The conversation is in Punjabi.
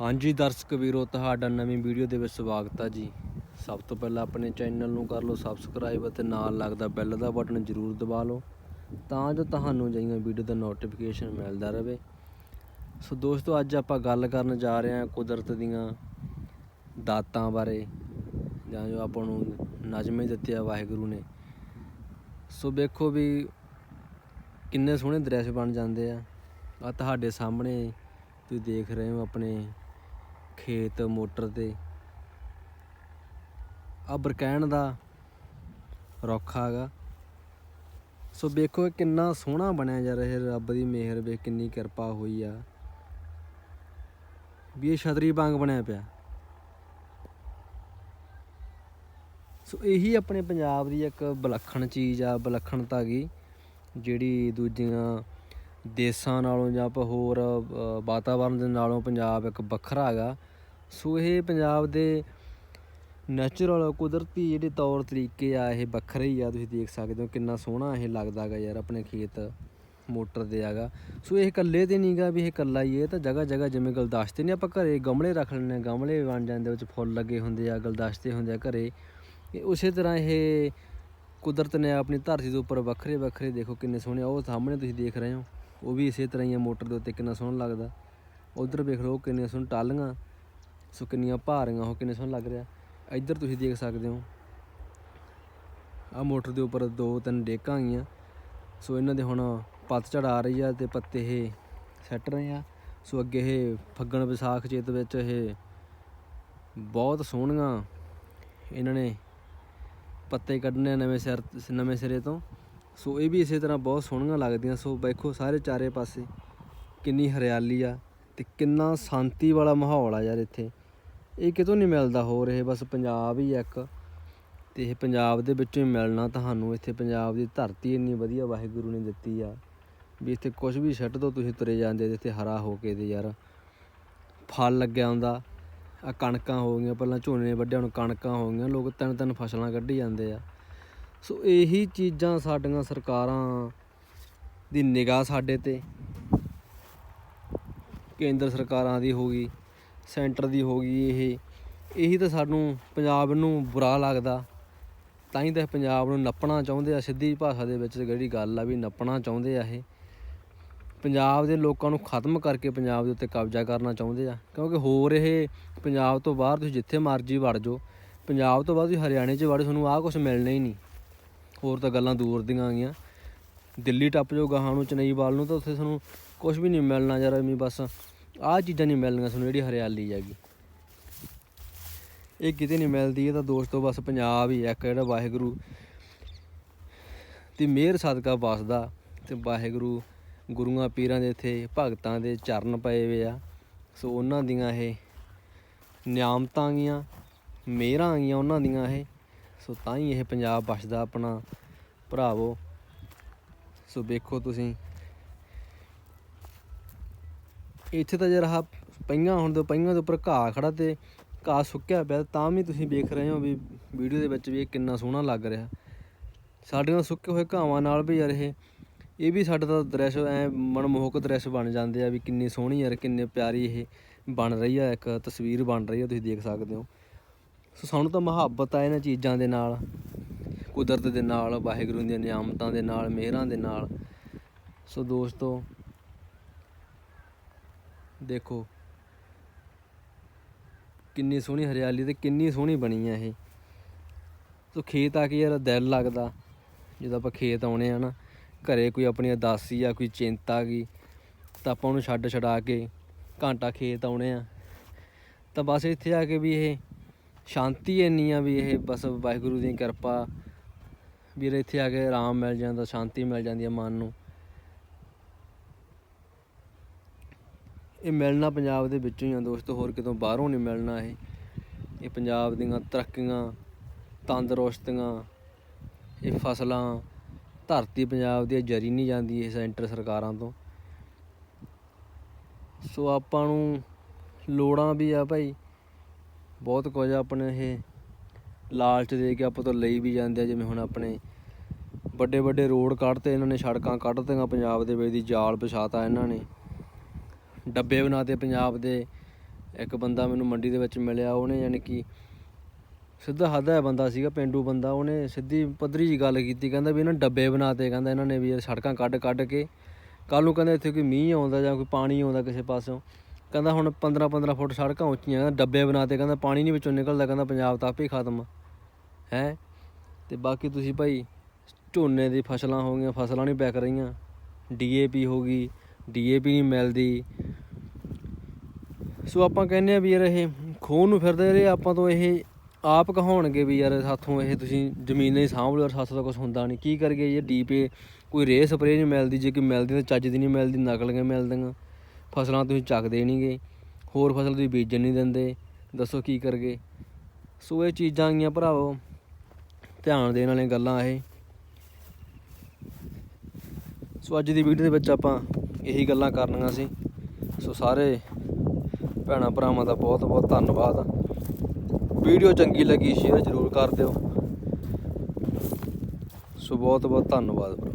ਹਾਂਜੀ ਦਰਸ਼ਕ ਵੀਰੋ, ਤੁਹਾਡਾ ਨਵੀਂ ਵੀਡੀਓ ਦੇ ਵਿੱਚ ਸਵਾਗਤ ਹੈ ਜੀ। ਸਭ ਤੋਂ ਪਹਿਲਾਂ ਆਪਣੇ ਚੈਨਲ ਨੂੰ ਕਰ ਲਓ ਸਬਸਕ੍ਰਾਈਬ ਅਤੇ ਨਾਲ ਲੱਗਦਾ ਬੈਲ ਦਾ ਬਟਨ ਜ਼ਰੂਰ ਦਬਾ ਲਓ ਤਾਂ ਜੋ ਤੁਹਾਨੂੰ ਜਿਹੀਆਂ ਵੀਡੀਓ ਦਾ ਨੋਟੀਫਿਕੇਸ਼ਨ ਮਿਲਦਾ ਰਹੇ। ਸੋ ਦੋਸਤੋ, ਅੱਜ ਆਪਾਂ ਗੱਲ ਕਰਨ ਜਾ ਰਹੇ ਹਾਂ ਕੁਦਰਤ ਦੀਆਂ ਦਾਤਾਂ ਬਾਰੇ, ਜਾਂ ਜੋ ਆਪਾਂ ਨੂੰ ਨਜ਼ਮੇ ਦਿੱਤੇ ਆ ਵਾਹਿਗੁਰੂ ਨੇ। ਸੋ ਵੇਖੋ ਵੀ ਕਿੰਨੇ ਸੋਹਣੇ ਦ੍ਰਿਸ਼ ਬਣ ਜਾਂਦੇ ਆ। ਆ ਤੁਹਾਡੇ ਸਾਹਮਣੇ ਤੁਸੀਂ ਦੇਖ ਰਹੇ ਹੋ ਆਪਣੇ ਖੇਤ ਮੋਟਰ ਤੇ। ਆ ਬਰਕੈਨ ਦਾ ਰੁੱਖ ਹੈਗਾ। ਸੋ ਵੇਖੋ ਇਹ ਕਿੰਨਾ ਸੋਹਣਾ ਬਣਿਆ ਜਾ ਰਿਹਾ ਰੱਬ ਦੀ ਮਿਹਰ ਵੇ ਕਿੰਨੀ ਕਿਰਪਾ ਹੋਈ ਆ। ਵੀ ਇਹ ਛਤਰੀ ਵਾਂਗ ਬਣਿਆ ਪਿਆ। ਸੋ ਇਹੀ ਆਪਣੇ ਪੰਜਾਬ ਦੀ ਇੱਕ ਵਿਲੱਖਣ ਚੀਜ਼ ਆ ਵਿਲੱਖਣਤਾ ਗਈ ਜਿਹੜੀ ਦੂਜੀਆਂ ਦੇਸ਼ਾਂ ਨਾਲੋਂ ਜਾਂ ਆਪਾਂ ਹੋਰ ਅ, ਵਾਤਾਵਰਣ ਦੇ ਨਾਲੋਂ ਪੰਜਾਬ ਇੱਕ ਵੱਖਰਾ ਹੈਗਾ। ਸੋ ਇਹ ਪੰਜਾਬ ਦੇ ਨੈਚੁਰਲ ਕੁਦਰਤੀ ਜਿਹੜੇ ਤੌਰ ਤਰੀਕੇ ਆ, ਇਹ ਵੱਖਰੇ ਹੀ ਆ। ਤੁਸੀਂ ਦੇਖ ਸਕਦੇ ਹੋ ਕਿੰਨਾ ਸੋਹਣਾ ਇਹ ਲੱਗਦਾ ਹੈਗਾ ਯਾਰ ਆਪਣੇ ਖੇਤ ਮੋਟਰ ਦੇ ਹੈਗਾ ਸੋ ਇਹ ਇਕੱਲੇ ਤੇ ਨਹੀਂਗਾ ਵੀ ਇਹ ਇਕੱਲਾ ਹੀ ਹੈ ਇਹ ਤਾਂ ਜਗ੍ਹਾ ਜਗ੍ਹਾ ਜਿਵੇਂ ਗੁਲਦਸਤੇ ਨੇ, ਆਪਾਂ ਘਰੇ ਗਮਲੇ ਰੱਖ ਲੈਂਦੇ ਹਾਂ। ਗਮਲੇ ਬਣ ਜਾਂਦੇ ਵਿੱਚ ਫੁੱਲ ਲੱਗੇ ਹੁੰਦੇ ਆ, ਗੁਲਦਸਤੇ ਹੁੰਦੇ ਆ ਘਰੇ। ਉਸੇ ਤਰ੍ਹਾਂ ਇਹ ਕੁਦਰਤ ਨੇ ਆਪਣੀ ਧਰਤੀ ਦੇ ਉੱਪਰ ਵੱਖਰੇ ਵੱਖਰੇ, ਦੇਖੋ ਕਿੰਨੇ ਸੋਹਣੇ ਆ। ਉਹ ਸਾਹਮਣੇ ਤੁਸੀਂ ਦੇਖ ਰਹੇ ਹੋ। ਉਹ ਵੀ ਇਸੇ ਤਰ੍ਹਾਂ ਹੀ ਆ, ਮੋਟਰ ਦੇ ਉੱਤੇ ਕਿੰਨਾ ਸੋਹਣਾ ਲੱਗਦਾ। ਉਧਰ ਵੇਖ ਲਓ ਕਿੰਨੇ ਸੋਹਣੇ ਟਾਲੀਆਂ ਸੋ ਕਿੰਨੀਆਂ ਭਾਰੀਆਂ ਉਹ ਕਿੰਨੇ ਸੋਹਣਾ ਲੱਗ ਰਿਹਾ ਇੱਧਰ ਤੁਸੀਂ ਦੇਖ ਸਕਦੇ ਹੋ। ਆ ਮੋਟਰ ਦੇ ਉੱਪਰ ਦੋ ਤਿੰਨ ਡੇਕਾਂ ਆਈਆਂ। ਸੋ ਇਹਨਾਂ ਦੇ ਹੁਣ ਪਤਝੜ ਆ ਰਹੀ ਆ ਤੇ ਪੱਤੇ ਇਹ ਸੱਟ ਰਹੇ ਆ। ਸੋ ਅੱਗੇ ਇਹ ਫੱਗਣ ਵਿਸਾਖ ਚੇਤ ਵਿੱਚ ਇਹ ਬਹੁਤ ਸੋਹਣੀਆਂ ਇਹਨਾਂ ਨੇ ਪੱਤੇ ਕੱਢਣੇ ਆ ਨਵੇਂ ਸਿਰ, ਨਵੇਂ ਸਿਰੇ ਤੋਂ। ਸੋ ਇਹ ਵੀ ਇਸੇ ਤਰ੍ਹਾਂ ਬਹੁਤ ਸੋਹਣੀਆਂ ਲੱਗਦੀਆਂ। ਸੋ ਵੇਖੋ ਸਾਰੇ ਚਾਰੇ ਪਾਸੇ ਕਿੰਨੀ ਹਰਿਆਲੀ ਆ ਤੇ ਕਿੰਨਾ ਸ਼ਾਂਤੀ ਵਾਲਾ ਮਾਹੌਲ ਆ ਯਾਰ ਇੱਥੇ। ਇਹ ਕਿਤੋਂ ਨਹੀਂ ਮਿਲਦਾ ਹੋਰ, ਇਹ ਬਸ ਪੰਜਾਬ ਹੀ ਆ ਇੱਕ। ਤੇ ਇਹ ਪੰਜਾਬ ਦੇ ਵਿੱਚੋਂ ਹੀ ਮਿਲਣਾ ਤੁਹਾਨੂੰ, ਇੱਥੇ ਪੰਜਾਬ ਦੀ ਧਰਤੀ ਇੰਨੀ ਵਧੀਆ ਵਾਹਿਗੁਰੂ ਨੇ ਦਿੱਤੀ ਆ ਵੀ ਇੱਥੇ ਕੁਝ ਵੀ ਛੱਡ ਦੋ, ਤੁਸੀਂ ਤੁਰੇ ਜਾਂਦੇ ਤੇ ਇੱਥੇ ਹਰਾ ਹੋ ਕੇ ਤੇ ਯਾਰ ਫਲ ਲੱਗਿਆ ਹੁੰਦਾ। ਆ ਕਣਕਾਂ ਹੋ ਗਈਆਂ, ਪਹਿਲਾਂ ਝੋਨੇ ਵੱਢਿਆ, ਹੁਣ ਕਣਕਾਂ ਹੋ ਗਈਆਂ, ਲੋਕ ਤਿੰਨ ਤਿੰਨ ਫਸਲਾਂ ਕੱਢੀ ਜਾਂਦੇ ਆ। ਸੋ ਇਹੀ ਚੀਜ਼ਾਂ ਸਾਡੀਆਂ ਸਰਕਾਰਾਂ ਦੀ ਨਿਗਾਹ ਸਾਡੇ ਤੇ, ਕੇਂਦਰ ਸਰਕਾਰਾਂ ਦੀ ਹੋ ਗਈ। ਸੈਂਟਰ ਦੀ ਹੋ ਗਈ ਇਹ। ਇਹੀ ਤਾਂ ਸਾਨੂੰ ਪੰਜਾਬ ਨੂੰ ਬੁਰਾ ਲੱਗਦਾ। ਤਾਂ ਹੀ ਤਾਂ ਇਹ ਪੰਜਾਬ ਨੂੰ ਨੱਪਣਾ ਚਾਹੁੰਦੇ ਆ। ਸਿੱਧੀ ਭਾਸ਼ਾ ਦੇ ਵਿੱਚ ਜਿਹੜੀ ਗੱਲ ਆ ਵੀ ਨੱਪਣਾ ਚਾਹੁੰਦੇ ਆ ਇਹ। ਪੰਜਾਬ ਦੇ ਲੋਕਾਂ ਨੂੰ ਖਤਮ ਕਰਕੇ ਪੰਜਾਬ ਦੇ ਉੱਤੇ ਕਬਜ਼ਾ ਕਰਨਾ ਚਾਹੁੰਦੇ ਆ। ਕਿਉਂਕਿ ਹੋਰ ਇਹ ਪੰਜਾਬ ਤੋਂ ਬਾਹਰ ਤੁਸੀਂ ਜਿੱਥੇ ਮਰਜ਼ੀ ਵੜ ਜਾਓ। ਪੰਜਾਬ ਤੋਂ ਬਾਅਦ ਤੁਸੀਂ ਹਰਿਆਣੇ 'ਚ ਵੜ, ਤੁਹਾਨੂੰ ਆਹ ਕੁਝ ਮਿਲਣਾ ਹੀ ਨਹੀਂ। ਹੋਰ ਤਾਂ ਗੱਲਾਂ ਦੂਰ ਦੀਆਂ ਆ ਗਈਆਂ ਦਿੱਲੀ ਟੱਪ ਜਾਓ ਗਾਹਾਂ ਨੂੰ, ਚੇਨਈ ਵੱਲ ਨੂੰ ਤਾਂ ਉੱਥੇ ਤੁਹਾਨੂੰ ਕੁਝ ਵੀ ਨਹੀਂ ਮਿਲਣਾ ਯਾਰ ਐਵੇਂ ਬਸ। ਆਹ ਚੀਜ਼ਾਂ ਨਹੀਂ ਮਿਲਣੀਆਂ ਤੁਹਾਨੂੰ ਜਿਹੜੀ ਹਰਿਆਲੀ ਹੈਗੀ। ਇਹ ਕਿਤੇ ਨਹੀਂ ਮਿਲਦੀ, ਇਹ ਤਾਂ ਦੋਸਤੋ ਬਸ ਪੰਜਾਬ ਹੀ ਇੱਕ ਜਿਹੜਾ ਵਾਹਿਗੁਰੂ ਦੀ ਮਿਹਰ ਸਦਕਾ ਵਸਦਾ ਤੇ ਵਾਹਿਗੁਰੂ ਗੁਰੂਆਂ ਪੀਰਾਂ ਦੇ ਇੱਥੇ ਭਗਤਾਂ ਦੇ ਚਰਨ ਪਏ ਵੇ ਆ। ਸੋ ਉਹਨਾਂ ਦੀਆਂ ਇਹ ਨਿਆਮਤਾਂ ਗੀਆਂ ਮਿਹਰਾਂ ਗੀਆਂ ਉਹਨਾਂ ਦੀਆਂ ਇਹ। ਸੋ ਤਾਂ ਹੀ ਇਹ ਪੰਜਾਬ ਬਸਦਾ ਆਪਣਾ। ਭਰਾਵੋ, ਸੋ ਵੇਖੋ ਤੁਸੀਂ ਇੱਥੇ ਤਾਂ ਜਰਾ ਆਹ ਪਈਆਂ ਹੁਣ ਤੋਂ ਪਈਆਂ ਦੇ ਉੱਪਰ ਘਾਹ ਖੜਾ ਤੇ ਘਾਹ ਸੁੱਕਿਆ ਪਿਆ ਤਾਂ ਵੀ ਤੁਸੀਂ ਵੇਖ ਰਹੇ ਹੋ ਵੀ ਵੀਡੀਓ ਦੇ ਵਿੱਚ ਵੀ ਇਹ ਕਿੰਨਾ ਸੋਹਣਾ ਲੱਗ ਰਿਹਾ। ਸਾਡੇ ਨਾਲ ਸੁੱਕੇ ਹੋਏ ਘਾਵਾਂ ਨਾਲ ਵੀ ਯਾਰ ਇਹ ਇਹ ਵੀ ਸਾਡਾ ਤਾਂ ਦ੍ਰਿਸ਼ ਐ ਮਨਮੋਹਕ ਦ੍ਰਿਸ਼ ਬਣ ਜਾਂਦੇ ਆ ਵੀ ਕਿੰਨੀ ਸੋਹਣੀ ਯਾਰ ਕਿੰਨੇ ਪਿਆਰੀ ਇਹ ਬਣ ਰਹੀ ਆ, ਇੱਕ ਤਸਵੀਰ ਬਣ ਰਹੀ ਆ, ਤੁਸੀਂ ਦੇਖ ਸਕਦੇ ਹੋ। ਸੋ ਸਾਨੂੰ ਤਾਂ ਮੁਹੱਬਤ ਆ ਇਹਨਾਂ ਚੀਜ਼ਾਂ ਦੇ ਨਾਲ, ਕੁਦਰਤ ਦੇ ਨਾਲ, ਵਾਹਿਗੁਰੂ ਦੀਆਂ ਨਿਆਮਤਾਂ ਦੇ ਨਾਲ, ਮਿਹਰਾਂ ਦੇ ਨਾਲ। ਸੋ ਦੋਸਤੋ ਦੇਖੋ। ਕਿੰਨੀ ਸੋਹਣੀ ਹਰਿਆਲੀ ਤੇ ਕਿੰਨੀ ਸੋਹਣੀ ਬਣੀ ਆ ਇਹ। ਸੋ ਖੇਤ ਆ ਕੇ ਯਾਰ ਦਿਲ ਲੱਗਦਾ, ਜਦੋਂ ਆਪਾਂ ਖੇਤ ਆਉਣੇ ਆ ਨਾ, ਘਰੇ ਕੋਈ ਆਪਣੀ ਉਦਾਸੀ ਆ, ਕੋਈ ਚਿੰਤਾ ਗਈ ਤਾਂ ਆਪਾਂ ਉਹਨੂੰ ਛੱਡ ਛਡਾ ਕੇ ਘੰਟਾ ਖੇਤ ਆਉਣੇ ਆ। ਤਾਂ ਬਸ ਇੱਥੇ ਆ ਕੇ ਵੀ ਇਹ ਸ਼ਾਂਤੀ ਇੰਨੀ ਆ ਵੀ ਇਹ ਬਸ ਵਾਹਿਗੁਰੂ ਦੀ ਕਿਰਪਾ ਵੀਰ ਇੱਥੇ ਆ ਕੇ ਆਰਾਮ ਮਿਲ ਜਾਂਦਾ, ਸ਼ਾਂਤੀ ਮਿਲ ਜਾਂਦੀ ਆ ਮਨ ਨੂੰ। ਇਹ ਮਿਲਣਾ ਪੰਜਾਬ ਦੇ ਵਿੱਚੋਂ ਹੀ ਆ ਦੋਸਤੋ, ਹੋਰ ਕਿਤੋਂ ਬਾਹਰੋਂ ਨਹੀਂ ਮਿਲਣਾ ਇਹ। ਇਹ ਪੰਜਾਬ ਦੀਆਂ ਤਰੱਕੀਆਂ, ਤੰਦਰੁਸਤੀਆਂ, ਇਹ ਫਸਲਾਂ, ਧਰਤੀ ਪੰਜਾਬ ਦੀ ਜਰੀ ਨਹੀਂ ਜਾਂਦੀ ਇਹ ਸੈਂਟਰ ਸਰਕਾਰਾਂ ਤੋਂ। ਸੋ ਆਪਾਂ ਨੂੰ ਲੋੜਾਂ ਵੀ ਆ ਭਾਈ, ਬਹੁਤ ਕੁਝ ਆਪਣੇ ਇਹ ਲਾਲਚ ਦੇ ਕੇ ਆਪਾਂ ਤੋਂ ਲਈ ਵੀ ਜਾਂਦੇ ਆ, ਜਿਵੇਂ ਹੁਣ ਆਪਣੇ ਵੱਡੇ ਵੱਡੇ ਰੋਡ ਕੱਢਤੇ ਇਹਨਾਂ ਨੇ, ਸੜਕਾਂ ਕੱਢਤੀਆਂ ਪੰਜਾਬ ਦੇ ਵਿੱਚ ਦੀ ਜਾਲ ਵਿਛਾਤਾ ਇਹਨਾਂ ਨੇ। ਡੱਬੇ ਬਣਾਤੇ ਪੰਜਾਬ ਦੇ। ਇੱਕ ਬੰਦਾ ਮੈਨੂੰ ਮੰਡੀ ਦੇ ਵਿੱਚ ਮਿਲਿਆ, ਉਹਨੇ ਯਾਨੀ ਕਿ ਸਿੱਧਾ ਸਾਦਾ ਹੈ ਬੰਦਾ ਸੀਗਾ, ਪਿੰਡੂ ਬੰਦਾ। ਉਹਨੇ ਸਿੱਧੀ ਪੱਧਰੀ ਜੀ ਗੱਲ ਕੀਤੀ, ਕਹਿੰਦਾ ਵੀ ਇਹਨਾਂ ਡੱਬੇ ਬਣਾਤੇ, ਕਹਿੰਦਾ ਇਹਨਾਂ ਨੇ ਵੀ ਇਹ ਸੜਕਾਂ ਕੱਢ ਕੱਢ ਕੇ। ਕੱਲ ਨੂੰ ਕਹਿੰਦਾ ਇੱਥੇ ਕੋਈ ਮੀਂਹ ਆਉਂਦਾ ਜਾਂ ਕੋਈ ਪਾਣੀ ਆਉਂਦਾ ਕਿਸੇ ਪਾਸੋਂ। ਕਹਿੰਦਾ ਹੁਣ 15 15 ਫੁੱਟ ਸੜਕਾਂ ਉੱਚੀਆਂ, ਕਹਿੰਦਾ ਡੱਬੇ ਬਣਾਤੇ, ਕਹਿੰਦਾ ਪਾਣੀ ਨਹੀਂ ਵਿੱਚੋਂ ਨਿਕਲਦਾ, ਕਹਿੰਦਾ ਪੰਜਾਬ ਤਾਂ ਆਪੇ ਹੀ ਖਤਮ। ਹੈ? ਤੇ ਬਾਕੀ ਤੁਸੀਂ ਭਾਈ ਝੋਨੇ ਦੀ ਫਸਲਾਂ ਹੋ ਗਈਆਂ, ਫਸਲਾਂ ਨਹੀਂ ਪੈਕ ਰਹੀਆਂ। ਡੀਏਪੀ ਹੋ ਗਈ ਡੀਏਪੀ ਨਹੀਂ ਮਿਲਦੀ। ਸੋ ਆਪਾਂ ਕਹਿੰਦੇ ਆ ਵੀ ਯਾਰ ਇਹ ਖੂਨ ਨੂੰ ਫਿਰਦੇ ਰਹੇ, ਆਪਾਂ ਤੋਂ ਇਹ ਆਪ ਕਹਾਉਣਗੇ ਵੀ ਯਾਰ ਸਾਥੋਂ ਇਹ ਤੁਸੀਂ ਜ਼ਮੀਨ ਨਹੀਂ ਸਾਂਭ ਲਓ ਯਾਰ ਸਾਥੋਂ ਤਾਂ ਕੁਝ ਹੁੰਦਾ ਨਹੀਂ। ਕੀ ਕਰਗੇ ਇਹ ਡੀਪੀ ਕੋਈ ਰੇ ਸਪਰੇ ਨਹੀਂ ਮਿਲਦੀ, ਜੇ ਕਿ ਮਿਲਦੀ ਤਾਂ ਚੱਜ ਦੀ ਨਹੀਂ ਮਿਲਦੀ, ਨਕਲੀਆਂ ਮਿਲਦੀਆਂ। ਫਸਲਾਂ ਤੁਸੀਂ ਚੱਕਦੇ ਨਹੀਂਗੇ, ਹੋਰ ਫਸਲ ਤੁਸੀਂ ਬੀਜਣ ਨਹੀਂ ਦਿੰਦੇ। ਦੱਸੋ ਕੀ ਕਰਗੇ ਸੋ ਇਹ ਚੀਜ਼ਾਂ ਆਈਆਂ ਭਰਾਵੋ, ਧਿਆਨ ਦੇਣ ਵਾਲੀਆਂ ਗੱਲਾਂ ਇਹ। ਸੋ ਅੱਜ ਦੀ ਵੀਡੀਓ ਦੇ ਵਿੱਚ ਆਪਾਂ ਇਹੀ ਗੱਲਾਂ ਕਰਨੀਆਂ ਸੀ। ਸੋ ਸਾਰੇ ਭੈਣਾਂ ਭਰਾਵਾਂ ਦਾ ਬਹੁਤ ਬਹੁਤ ਧੰਨਵਾਦ। ਵੀਡੀਓ ਚੰਗੀ ਲੱਗੀ ਸ਼ੇਅਰ ਜ਼ਰੂਰ ਕਰ ਦਿਓ। ਸੋ ਬਹੁਤ ਬਹੁਤ ਧੰਨਵਾਦ